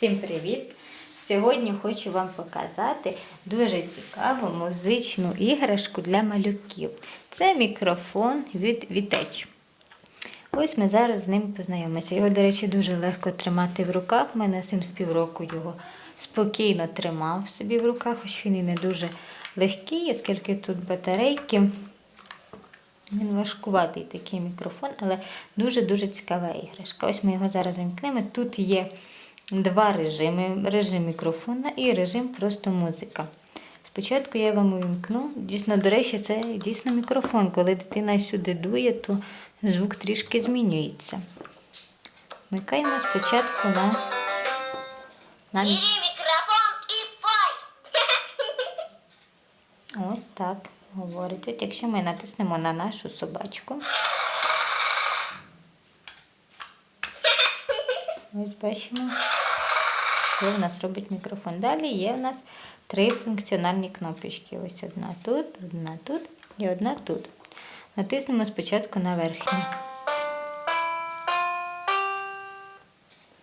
Всім привіт! Сьогодні хочу вам показати дуже цікаву музичну іграшку для малюків. Це мікрофон від Вітеч. Ось ми зараз з ним познайомимося. Його, до речі, дуже легко тримати в руках. У мене син в півроку його спокійно тримав собі в руках, хоч він і не дуже легкий, оскільки тут батарейки. Він важкуватий такий мікрофон, але дуже-дуже цікава іграшка. Ось ми його зараз вімкнемо. Тут є два режими: режим мікрофона і режим просто музика. Спочатку я вам увімкну. Дійсно, до речі, це дійсно мікрофон. Коли дитина сюди дує, то звук трішки змінюється. Вмикаємо спочатку на, на Бери пой. ось так говорить. От якщо ми натиснемо на нашу собачку. Ось бачимо, що в нас робить мікрофон. Далі є в нас три функціональні кнопочки. Ось одна тут, одна тут і одна тут. Натиснемо спочатку на верхню.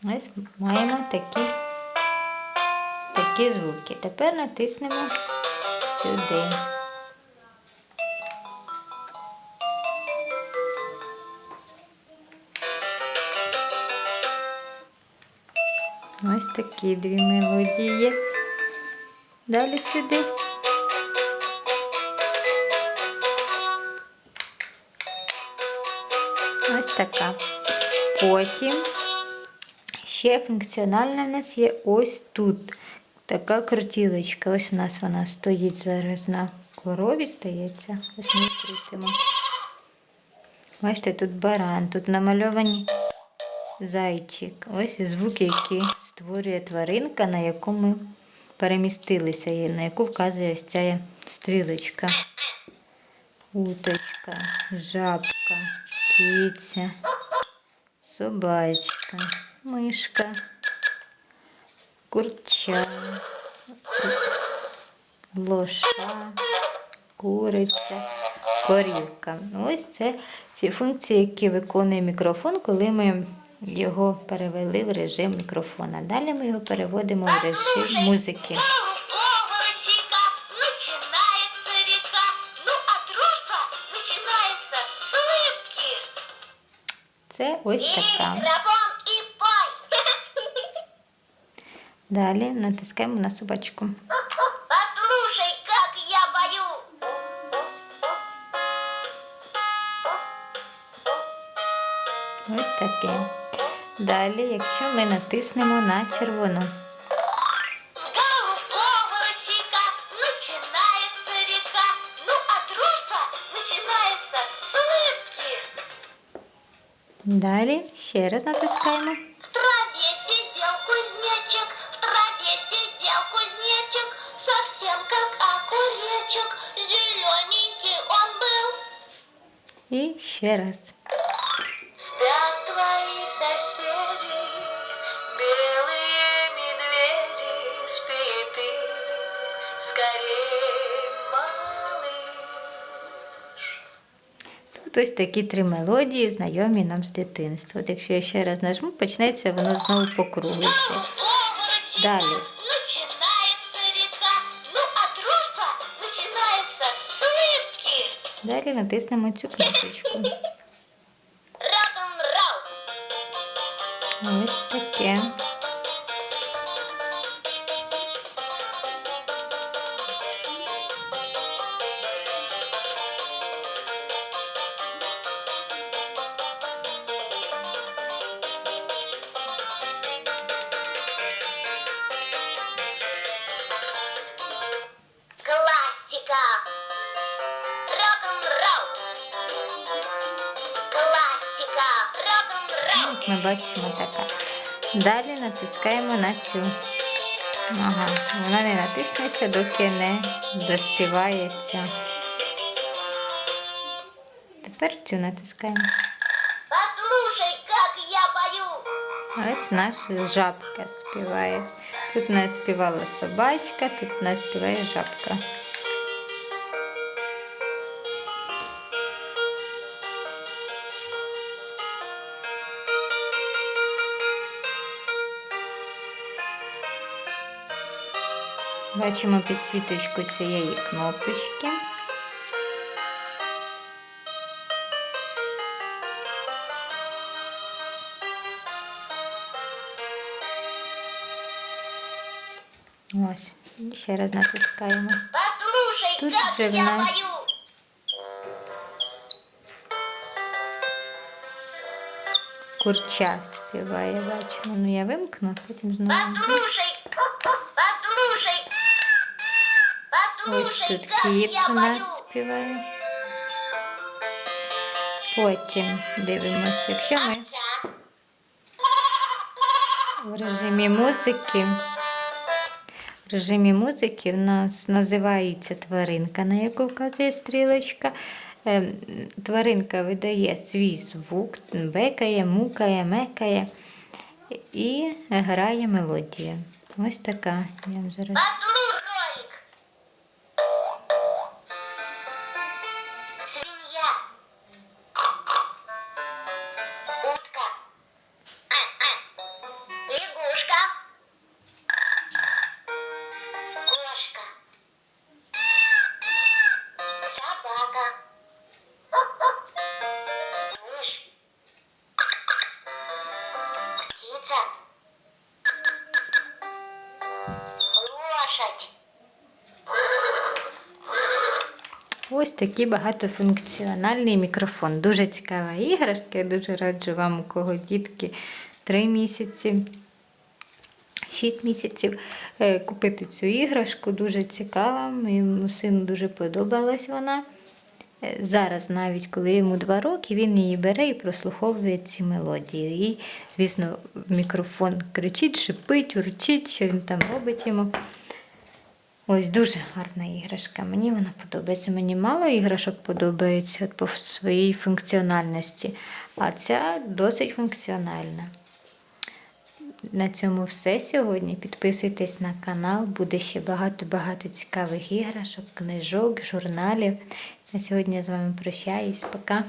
Ось маємо такі, такі звуки. Тепер натиснемо сюди. Ось такі дві мелодії. Далі сюди. Ось така. Потім ще функціональна в нас є ось тут. Така крутілочка. Ось у нас вона стоїть зараз на корові, здається. Ось ми крутимо. Бачите, тут баран, тут намальовані зайчик. Ось звуки, які створює тваринка, на яку ми перемістилися, і на яку вказує ось ця стрілочка. Уточка, жабка, киця, собачка, мишка, курча, лоша, куриця, корівка. Ось це ці функції, які виконує мікрофон, коли ми його перевели в режим мікрофона. Далі ми його переводимо в режим музики. Ну. Це ось така. Далі натискаємо на собачку. Послушай, как я пою. Ось таке. Далі, якщо ми натиснемо на червону. Ну. Далі ще раз натискаємо. В траве сидел кузнечик, в траве сидел кузнечик, совсем как огуречек, зелененький он был. І ще раз. Ось такі три мелодії, знайомі нам з дитинства. От якщо я ще раз нажму, почнеться воно знову по кругу. река, ну. Далі натиснемо цю кнопочку. Ось таке. Як ми бачимо така. Далі натискаємо на цю. Ага, вона не натиснеться, доки не доспівається. Тепер цю натискаємо. Послушай, как я пою. Ось наша жабка співає. Тут у нас співала собачка, тут у нас співає жабка. Бачимо підсвіточку цієї кнопочки. Ось, ще раз натискаємо. Тут как же в нас-. Курча співає, бачимо. Ну я вимкну, потім знову. вимкну. Послушай, послушай, Ось тут кіт у нас співає. Потім дивимося, якщо ми в режимі музики. В режимі музики в нас називається тваринка, на яку вказує стрілочка. Ем, Тваринка видає свій звук, бекає, мукає, мекає і грає мелодія. Ось така. Я вам зараз Ось такий багатофункціональний мікрофон. Дуже цікава іграшка. Я дуже раджу вам, у кого дітки 3 місяці, 6 місяців е, купити цю іграшку. Дуже цікава. Моєму сину дуже подобалась вона. Е, Зараз, навіть коли йому 2 роки, він її бере і прослуховує ці мелодії. І, звісно, мікрофон кричить, шипить, урчить, що він там робить йому. Ось дуже гарна іграшка. Мені вона подобається. Мені мало іграшок подобається по своїй функціональності, а ця досить функціональна. На цьому все сьогодні. Підписуйтесь на канал, буде ще багато-багато цікавих іграшок, книжок, журналів. На сьогодні я з вами прощаюсь. Пока!